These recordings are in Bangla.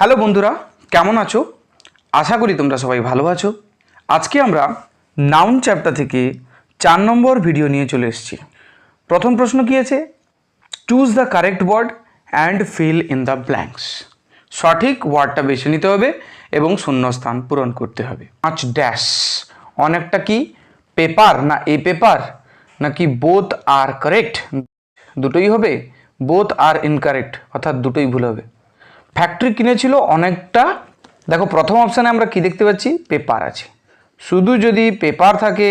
হ্যালো বন্ধুরা, কেমন আছো? আশা করি তোমরা সবাই ভালো আছো। আজকে আমরা নাউন চ্যাপ্টার থেকে চার নম্বর ভিডিও নিয়ে চলে এসেছি। প্রথম প্রশ্ন কী আছে? Choose the correct word and fill in the blanks সঠিক ওয়ার্ডটা বেছে নিতে হবে এবং শূন্যস্থান পূরণ করতে হবে। পাঁচ ড্যাশ অনেকটা কি? পেপার না এ পেপার নাকি বোথ আর কারেক্ট দুটোই হবে? বোথ আর ইনকারেক্ট অর্থাৎ দুটোই ভুল হবে। ফ্যাক্টরি কিনেছিল অনেকটা, দেখো প্রথম অপশানে আমরা কি দেখতে পাচ্ছি? পেপার আছে। শুধু যদি পেপার থাকে,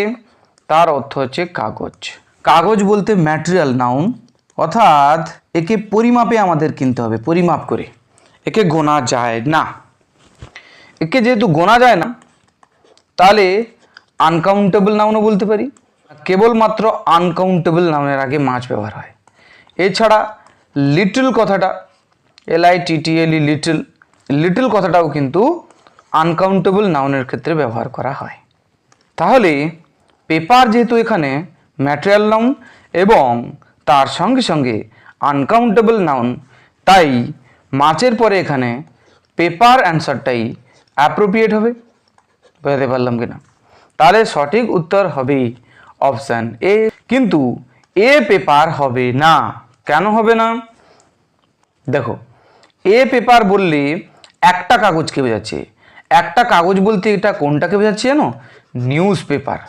তার অর্থ হচ্ছে কাগজ। কাগজ বলতে ম্যাটেরিয়াল নাউন অর্থাৎ একে পরিমাপে আমাদের কিনতে হবে, পরিমাপ করে। একে গোনা যায় না। একে যেহেতু গোনা যায় না, তাহলে আনকাউন্টেবল নাউনও বলতে পারি। কেবলমাত্র আনকাউন্টেবল নাউনের আগে মাছ ব্যবহার হয়। এছাড়া লিটল কথাটা L I T T L E little little কথাটাও কিন্তু আনকাউন্টেবল নাউনের ক্ষেত্রে ব্যবহার করা হয়। তাহলে পেপার যেহেতু এখানে ম্যাটেরিয়াল নাউন এবং তার সঙ্গে সঙ্গে আনকাউন্টেবল নাউন তাই মাছের পরে এখানে পেপার অ্যান্সারটাই অ্যাপ্রোপ্রিয়েট হবে। বোঝাতে পারলাম কিনা? তাহলে সঠিক উত্তর হবে অপশান এ কিন্তু এ পেপার হবে না। কেন হবে না? দেখো এ পেপার বললে একটা কাগজকে বোঝাচ্ছে? একটা কাগজ বলতে এটা কোনটাকে বোঝাচ্ছে জানো? Newspaper.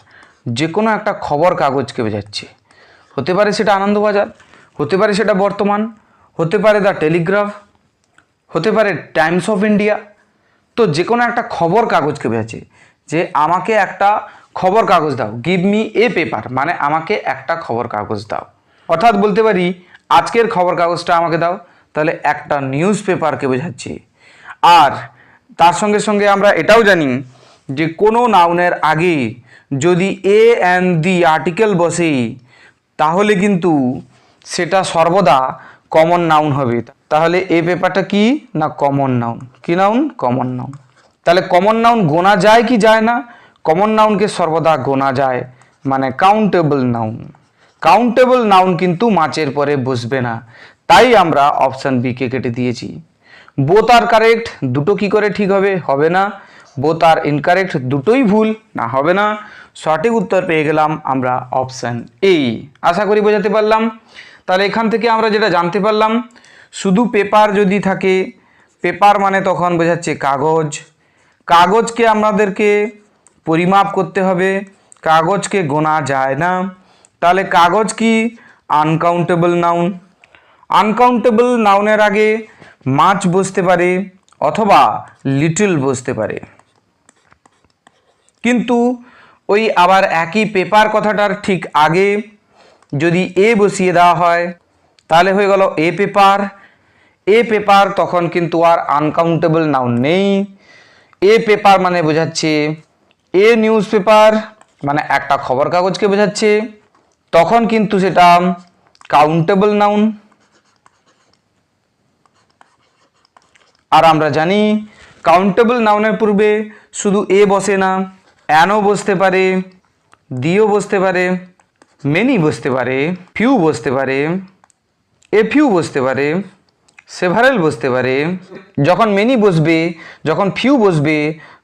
যে কোনো একটা খবর কাগজকে বোঝাচ্ছে। হতে পারে সেটা আনন্দবাজার, হতে পারে সেটা বর্তমান, হতে পারে দ্য টেলিগ্রাফ, হতে পারে টাইমস অফ ইন্ডিয়া। তো যে কোনো একটা খবর কাগজকে বোঝাচ্ছে যে আমাকে একটা খবর কাগজ দাও গিভ মি এ পেপার মানে আমাকে একটা খবর কাগজ দাও। অর্থাৎ বলতে পারি, আজকের খবর কাগজটা আমাকে দাও তাহলে একটা নিউজ পেপারকে বোঝাচ্ছে। আর তার সঙ্গে সঙ্গে আমরা এটাও জানি যে কোনো নাউনের আগে যদি এ অ্যান্ড দি আর্টিকেল বসে তাহলে কিন্তু সেটা সর্বদা কমন নাউন হবে। তাহলে এ পেপারটা কি? না কমন নাউন কি নাউন কমন নাউন তাহলে কমন নাউন গোনা যায় কি যায় না? কমন নাউনকে সর্বদা গোনা যায় মানে কাউন্টেবল নাউন কাউন্টেবল নাউন কিন্তু মাছের পরে বসবে না। তাই আমরা অপশান বিকে কেটে দিয়েছি। বোথ আর কারেক্ট দুটো কি করে ঠিক হবে? হবে না। বোথ আর ইনকারেক্ট দুটোই ভুল, না হবে না। সঠিক উত্তর পেয়ে গেলাম আমরা অপশান এই আশা করি বোঝাতে পারলাম। তাহলে এখান থেকে আমরা যেটা জানতে পারলাম, শুধু পেপার যদি থাকে পেপার মানে তখন বোঝাচ্ছে কাগজ। কাগজকে আমাদেরকে পরিমাপ করতে হবে। কাগজকে গোনা যায় না। তাহলে কাগজ কি? আনকাউন্টেবল নাউন আনকাউন্টেবল নাউনের আগে মাছ বসতে পারে অথবা লিটল বসতে পারে। কিন্তু ওই আবার একই পেপার কথাটার ঠিক আগে যদি এ বসিয়ে দেওয়া হয়, তাহলে হয়ে গেল এ পেপার এ পেপার তখন কিন্তু আর আনকাউন্টেবল নাউন নেই। এ পেপার মানে বোঝাচ্ছে এ নিউজ পেপার মানে একটা খবর কাগজকে বোঝাচ্ছে। তখন কিন্তু সেটা কাউন্টেবল নাউন আর আমরা জানি কাউন্টেবল নাউনের পূর্বে শুধু এ বসে না অ্যানও বসতে পারে, দিও বসতে পারে মেনি বসতে পারে ফিউ বসতে পারে এ ফিউ বসতে পারে সেভারেল বসতে পারে। যখন মেনি বসবে, যখন ফিউ বসবে,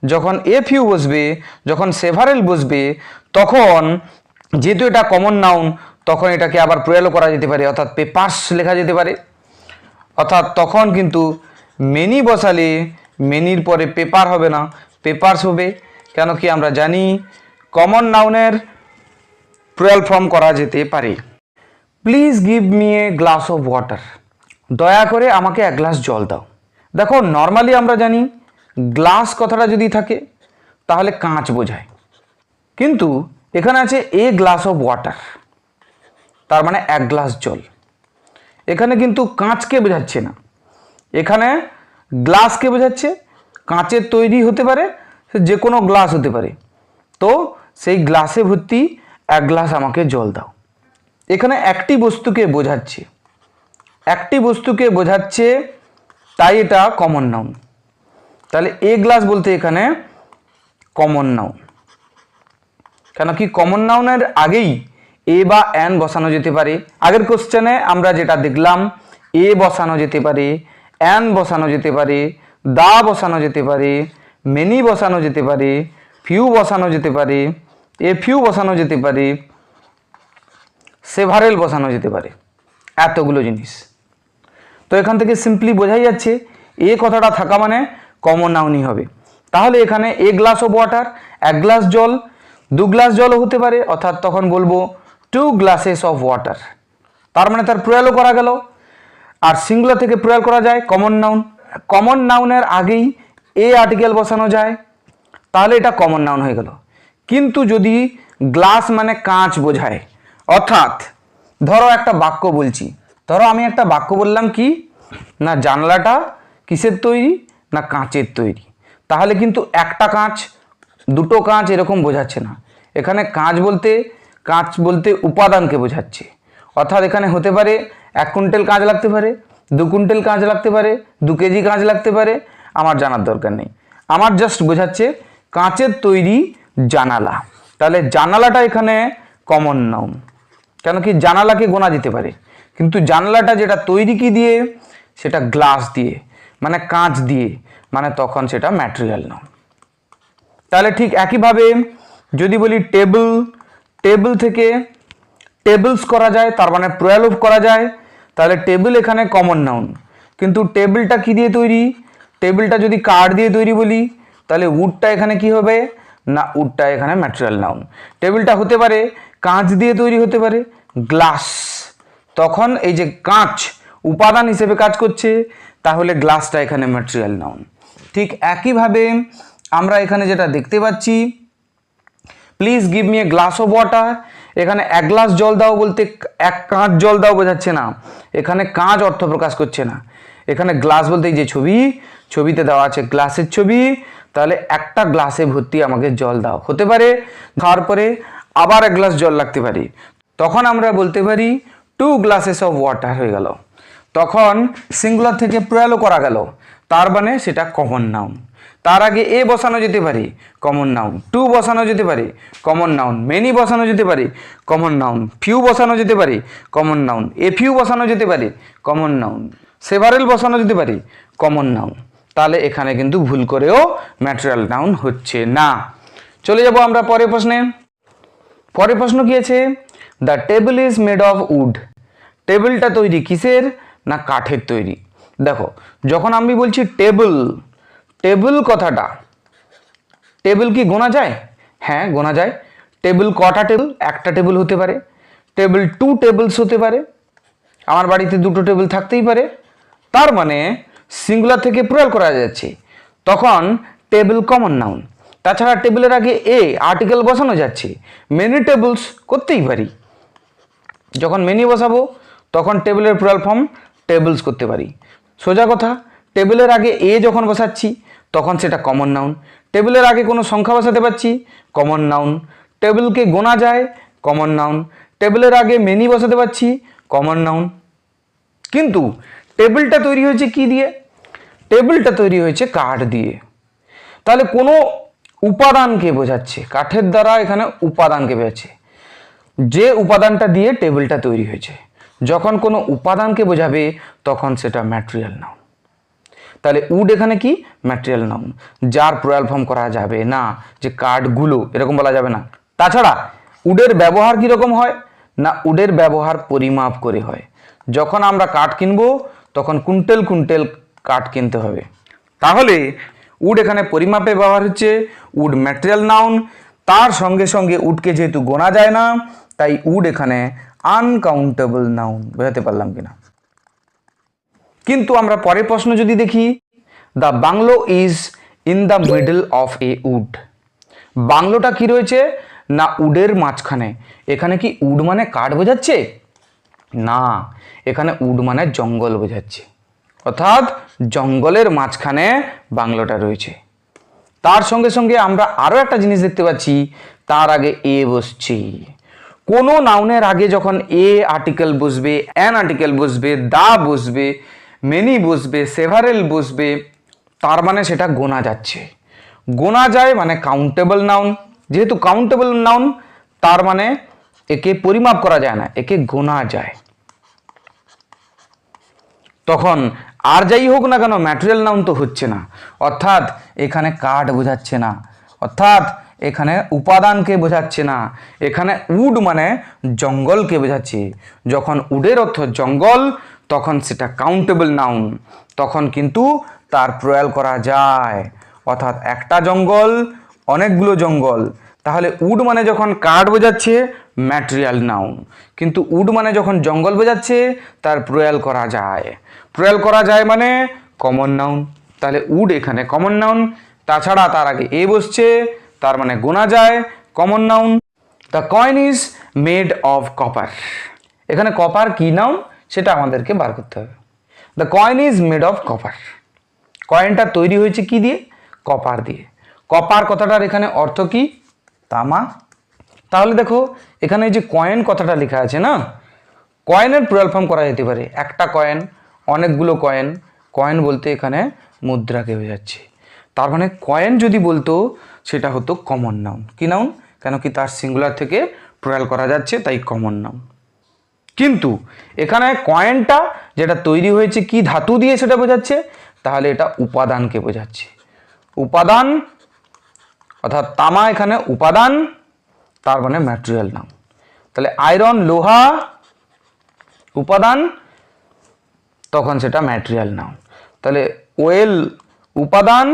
যখন এ ফিউ বসবে, যখন সেভারেল বসবে, তখন যেহেতু এটা কমন নাউন তখন এটাকে আবার প্রয়ালও করা যেতে পারে, অর্থাৎ পেপার্স লেখা যেতে পারে। অর্থাৎ তখন কিন্তু মেনি বসালে মেনির পরে পেপার হবে না। পেপারস হবে, কেন কি আমরা জানি কমন নাউনের প্রয়াল ফর্ম করা যেতে পারে। Please give me a glass of water. দয়া করে আমাকে এক গ্লাস জল দাও। দেখো, নর্মালি আমরা জানি গ্লাস কথাটা যদি থাকে, তাহলে কাঁচ বোঝায়। কিন্তু এখানে আছে এ গ্লাস অফ ওয়াটার, তার মানে এক গ্লাস জল। এখানে কিন্তু কাঁচকে বোঝাচ্ছে না। এখানে গ্লাসকে বোঝাচ্ছে, কাঁচের তৈরি হতে পারে যে কোনো গ্লাস হতে পারে। তো সেই গ্লাসে ভর্তি এক গ্লাস আমাকে জল দাও। এখানে একটি বস্তুকে বোঝাচ্ছে। একটি বস্তুকে বোঝাচ্ছে, তাই এটা কমন নাউন তাহলে এ গ্লাস বলতে এখানে কমন নাউন কেন কি কমন নাউনের আগেই এ বা অ্যান বসানো যেতে পারে। আগের কোশ্চেনে আমরা যেটা দেখলাম এ বসানো যেতে পারে অ্যান বসানো যেতে পারে, দা বসানো যেতে পারে, মেনি বসানো যেতে পারে, ফিউ বসানো যেতে পারে, এ ফিউ বসানো যেতে পারে, সেভারেল বসানো যেতে পারে। এতগুলো জিনিস। তো এখান থেকে সিম্পলি বোঝাই যাচ্ছে, এ কথাটা থাকা মানে কমন নাউনই হবে। তাহলে এখানে এ গ্লাস অফ ওয়াটার এক গ্লাস জল, দু গ্লাস জলও হতে পারে, অর্থাৎ তখন বলব টু গ্লাসেস অফ ওয়াটার তার মানে তার প্রয়ালও করা গেল। আর সিঙ্গুলার থেকে প্রয়াল করা যায় কমন নাউন কমন নাউনের আগেই এ আর্টিকেল বসানো যায়, তাহলে এটা কমন নাউন হয়ে গেল। কিন্তু যদি গ্লাস মানে কাঁচ বোঝায়, অর্থাৎ ধরো একটা বাক্য বলছি, ধরো আমি একটা বাক্য বললাম কি, না জানলাটা কিসের তৈরি, না কাঁচের তৈরি। তাহলে কিন্তু একটা কাঁচ, দুটো কাঁচ এরকম বোঝাচ্ছে না। এখানে কাঁচ বলতে কাঁচ বলতে উপাদানকে বোঝাচ্ছে। অর্থাৎ এখানে হতে পারে এক কুইন্টাল কাঁচ লাগতে পারে, দু কুইন্টাল কাঁচ লাগতে পারে, দু কেজি কাঁচ লাগতে পারে, আমার জানার দরকার নেই। আমার জাস্ট বোঝাচ্ছে কাঁচের তৈরি জানালা। তাহলে জানালাটা এখানে কমন নাউন কেন কি জানালাকে গোনা যেতে পারে। কিন্তু জানালাটা যেটা তৈরি কি দিয়ে? সেটা গ্লাস দিয়ে মানে কাঁচ দিয়ে মানে তখন সেটা ম্যাটেরিয়াল নাউন তাহলে ঠিক একইভাবে যদি বলি টেবিল টেবিল থেকে টেবিলস করা যায়, তার মানে প্রয়ালোভ করা যায় তাহলে টেবিল এখানে কমন নাউন কিন্তু টেবিলটা কি দিয়ে তৈরি? টেবিলটা যদি কাঠ দিয়ে তৈরি বলি, তাহলে উডটা এখানে কি হবে? না উডটা এখানে ম্যাটেরিয়াল নাউন টেবিলটা হতে পারে, কাঁচ দিয়ে তৈরি হতে পারে গ্লাস তখন এই যে কাঁচ, উপাদান হিসেবে কাজ করছে, তাহলে গ্লাসটা এখানে ম্যাটেরিয়াল নাউন ঠিক একইভাবে আমরা এখানে যেটা দেখতে পাচ্ছি please give me a glass of water এখানে এক গ্লাস জল দাও বলতে এক কাঁচ জল দাও বোঝাচ্ছে না। এখানে কাঁচ অর্থ প্রকাশ করছে না। এখানে গ্লাস বলতে যে ছবি, ছবিতে দেওয়া আছে গ্লাসের ছবি। তাহলে একটা গ্লাসে ভর্তি আমাকে জল দাও। হতে পারে, তারপরে আবার এক গ্লাস জল লাগতে পারে। তখন আমরা বলতে পারি টু গ্লাসেস অফ ওয়াটার হয়ে গেল। তখন সিঙ্গুলার থেকে প্রয়ালো করা গেল। তার মানে সেটা কমন নাউন তার আগে এ বসানো যেতে পারে কমন নাউন টু বসানো যেতে পারে কমন নাউন মেনি বসানো যেতে পারে কমন নাউন ফিউ বসানো যেতে পারে কমন নাউন এ ফিউ বসানো যেতে পারে কমন নাউন সেভারেল বসানো যেতে পারে কমন নাউন তাহলে এখানে কিন্তু ভুল করেও ম্যাটেরিয়াল নাউন হচ্ছে না। চলে যাব আমরা পরের প্রশ্নে। পরের প্রশ্ন কি আছে? The table is made of wood টেবিলটা তৈরি কিসের? না কাঠের তৈরি। দেখো, যখন আমি বলছি টেবিল টেবিল কথাটা। টেবিল কি গোনা যায়? হ্যাঁ গোনা যায়। টেবিল কটা টেবিল? একটা টেবিল হতে পারে। টেবিল টু টেবিলস হতে পারে। আমার বাড়িতে দুটো টেবিল থাকতেই পারে। তার মানে সিঙ্গুলার থেকে প্রয়োগ করা যাচ্ছে। তখন টেবিল কমন নাউন তাছাড়া টেবিলের আগে এ আর্টিকেল বসানো যাচ্ছে। মেনি টেবিলস করতেই পারি। যখন মেনি বসাবো, তখন টেবিলের প্লুরাল ফর্ম টেবিলস করতে পারি। সোজা কথা, টেবিলের আগে এ যখন বসাচ্ছি তখন সেটা কমন নাউন টেবিলের আগে কোনো সংখ্যা বসাতে পারছি? কমন নাউন টেবিলকে গোনা যায়? কমন নাউন টেবিলের আগে মেনি বসাতে পারছি? কমন নাউন কিন্তু টেবিলটা তৈরি হয়েছে কি দিয়ে? টেবিলটা তৈরি হয়েছে কাঠ দিয়ে। তাহলে কোনো উপাদানকে বোঝাচ্ছে। কাঠের দ্বারা এখানে উপাদানকে বোঝাচ্ছে। যে উপাদানটা দিয়ে টেবিলটা তৈরি হয়েছে। যখন কোনো উপাদানকে বোঝাবে, তখন সেটা ম্যাটেরিয়াল নাউন তাহলে উড এখানে কি? ম্যাটেরিয়াল নাউন যার প্রয়াল ফর্ম করা যাবে না, যে কাঠগুলো এরকম বলা যাবে না। তাছাড়া, উডের ব্যবহার কীরকম হয়? না, উডের ব্যবহার পরিমাপ করে হয়। যখন আমরা কাঠ কিনবো, তখন কুইন্টেল কুইন্টেল কাঠ কিনতে হবে। তাহলে, উড এখানে পরিমাপে ব্যবহার হচ্ছে, উড ম্যাটেরিয়াল নাউন তার সঙ্গে সঙ্গে উডকে যেহেতু গোনা যায় না, তাই উড এখানে আনকাউন্টেবল নাউন বোঝাতে পারলাম কিনা? কিন্তু আমরা পরের প্রশ্ন যদি দেখি the bungalow is in the middle of a wood বাংলোটা কি রয়েছে? না, উডের মাঝখানে। এখানে কি উড মানে কাঠ বোঝাচ্ছে? না, এখানে উড মানে জঙ্গল বোঝাচ্ছে। অর্থাৎ জঙ্গলের মাঝখানে বাংলোটা রয়েছে। তার সঙ্গে সঙ্গে আমরা আরও একটা জিনিস দেখতে পাচ্ছি। তার আগে এ বসছে। কোনো নাউনের আগে যখন এ আর্টিকেল বসবে অ্যান আর্টিকেল বসবে দা বসবে মেনি বসবে সেভারেল বসবে তার মানে সেটা গোনা যাচ্ছে। গোনা যায় মানে কাউন্টেবল নাউন যেহেতু কাউন্টেবল নাউন তার মানে একে পরিমাপ করা যায় না, একে গোনা যায়। তখন আর যাই হোক না কেন ম্যাটেরিয়াল নাউন তো হচ্ছে না। অর্থাৎ এখানে কাঠ বোঝাচ্ছে না। অর্থাৎ এখানে উপাদানকে বোঝাচ্ছে না। এখানে উড মানে জঙ্গলকে বোঝাচ্ছে। যখন উডের অর্থ জঙ্গল তখন সেটা কাউন্টেবল নাউন তখন কিন্তু তার প্রয়াল করা যায়। অর্থাৎ একটা জঙ্গল, অনেকগুলো জঙ্গল। তাহলে উড মানে যখন কাঠ বোঝাচ্ছে ম্যাটেরিয়াল নাউন কিন্তু উড মানে যখন জঙ্গল বোঝাচ্ছে, তার প্রয়াল করা যায়। প্রয়াল করা যায় মানে কমন নাউন তাহলে উড এখানে কমন নাউন তাছাড়া তার আগে এ বসছে, তার মানে গোনা যায় common noun the coin is made of copper এখানে কপার কি নাউন সেটা আমাদেরকে বার করতে হবে। The coin is made of copper কয়েনটা তৈরি হয়েছে কি দিয়ে? কপার দিয়ে। কপার কথাটার এখানে অর্থ কি? তামা। তাহলে দেখো, এখানে যে কয়েন কথাটা লেখা আছে না? কয়েনের প্লুরাল ফর্ম করা যেতে পারে। একটা কয়েন অনেকগুলো কয়েন কয়েন বলতে এখানে মুদ্রাকে বোঝাচ্ছে তার মানে কয়েন যদি বলতো, সেটা হতো কমন নাউন কি নাউন কেন কি তার সিঙ্গুলার থেকে প্লুরাল করা যাচ্ছে, তাই কমন নাউন কিন্তু এখানে কয়েনটা যেটা তৈরি হয়েছে, কি ধাতু দিয়ে সেটা বোঝাচ্ছে? তাহলে এটা উপাদানকে বোঝাচ্ছে। উপাদান, অর্থাৎ তামা এখানে উপাদান, তার মানে ম্যাটেরিয়াল নাম তাহলে আয়রন লোহা, উপাদান, তখন সেটা ম্যাটেরিয়াল নাম তাহলে ওয়েল উপাদান,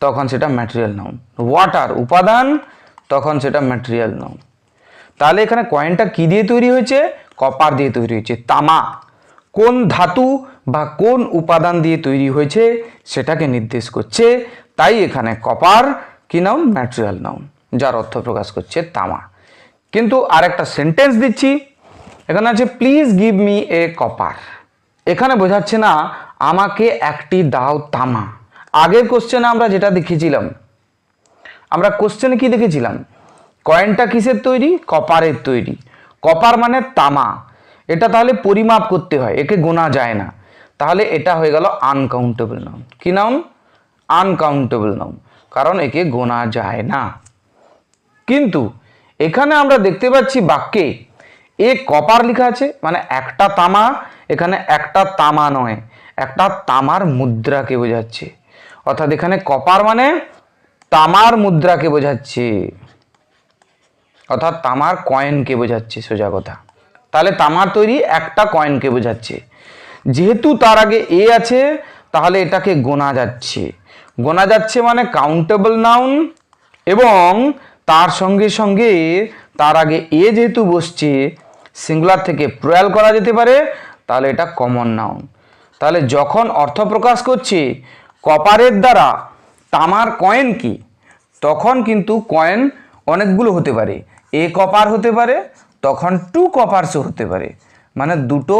তখন সেটা ম্যাটেরিয়াল নাউন ওয়াটার উপাদান, তখন সেটা ম্যাটেরিয়াল নাউন তাহলে এখানে কয়েনটা কি দিয়ে তৈরি হয়েছে? কপার দিয়ে তৈরি হয়েছে, তামা। কোন ধাতু বা কোন উপাদান দিয়ে তৈরি হয়েছে সেটাকে নির্দেশ করছে, তাই এখানে কপার কি নাউন ম্যাটেরিয়াল নাউন যার অর্থ প্রকাশ করছে তামা। কিন্তু আরেকটা সেন্টেন্স দিচ্ছি, এখানে আছে please give me a copper এখানে বোঝাচ্ছে না, আমাকে একটি দাও তামা। আগের কোশ্চেনে আমরা যেটা দেখেছিলাম, আমরা কোশ্চেনে কি দেখেছিলাম? কয়েনটা কিসের তৈরি? কপারের তৈরি। কপার মানে তামা। এটা তাহলে পরিমাপ করতে হয়, একে গোনা যায় না। তাহলে এটা হয়ে গেল আনকাউন্টেবল নাউন কি নাউন আনকাউন্টেবল নাউন কারণ একে গোনা যায় না। কিন্তু এখানে আমরা দেখতে পাচ্ছি বাক্যে এ কপার লেখা আছে মানে একটা তামা, এখানে একটা তামা নয়, একটা তামার মুদ্রাকে বোঝাচ্ছে। অর্থাৎ এখানে কপার মানে তামার মুদ্রাকে বোঝাচ্ছে। অর্থাৎ তামার কয়েনকে বোঝাচ্ছে সোজা কথা। তাহলে তামার তৈরি একটা কয়েনকে বোঝাচ্ছে। যেহেতু তার আগে এ আছে, তাহলে এটাকে গোনা যাচ্ছে। গোনা যাচ্ছে মানে কাউন্টেবল নাউন এবং তার সঙ্গে সঙ্গে তার আগে এ যেহেতু বসছে সিঙ্গুলার থেকে প্রয়াল করা যেতে পারে, তাহলে এটা কমন নাউন তাহলে যখন অর্থ প্রকাশ করছে কপারের দ্বারা তামার কয়েন কি? তখন কিন্তু কয়েন অনেকগুলো হতে পারে। এ কপার হতে পারে, তখন টু কপারসও হতে পারে। মানে দুটো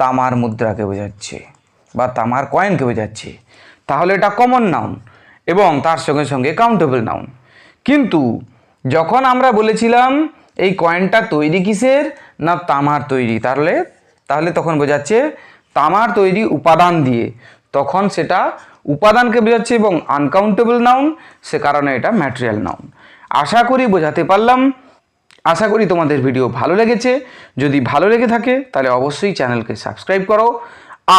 তামার মুদ্রাকে বোঝাচ্ছে বা তামার কয়েনকে বোঝাচ্ছে। তাহলে এটা কমন নাউন এবং তার সঙ্গে সঙ্গে কাউন্টেবল নাউন কিন্তু যখন আমরা বলেছিলাম এই কয়েনটা তৈরি কিসের না তামার তৈরি, তাহলে তাহলে তখন বোঝাচ্ছে তামার তৈরি উপাদান দিয়ে। তখন সেটা উপাদানকে বোঝাচ্ছে এবং আনকাউন্টেবল নাউন সে কারণে এটা ম্যাটেরিয়াল নাউন আশা করি বোঝাতে পারলাম। আশা করি তোমাদের ভিডিও ভালো লেগেছে। যদি ভালো লেগে থাকে, তাহলে অবশ্যই চ্যানেলকে সাবস্ক্রাইব করো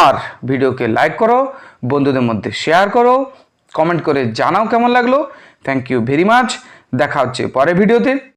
আর ভিডিওকে লাইক করো, বন্ধুদের মধ্যে শেয়ার করো কমেন্ট করে জানাও কেমন লাগল। থ্যাংক ইউ ভেরি মাচ দেখা হচ্ছে পরের ভিডিওতে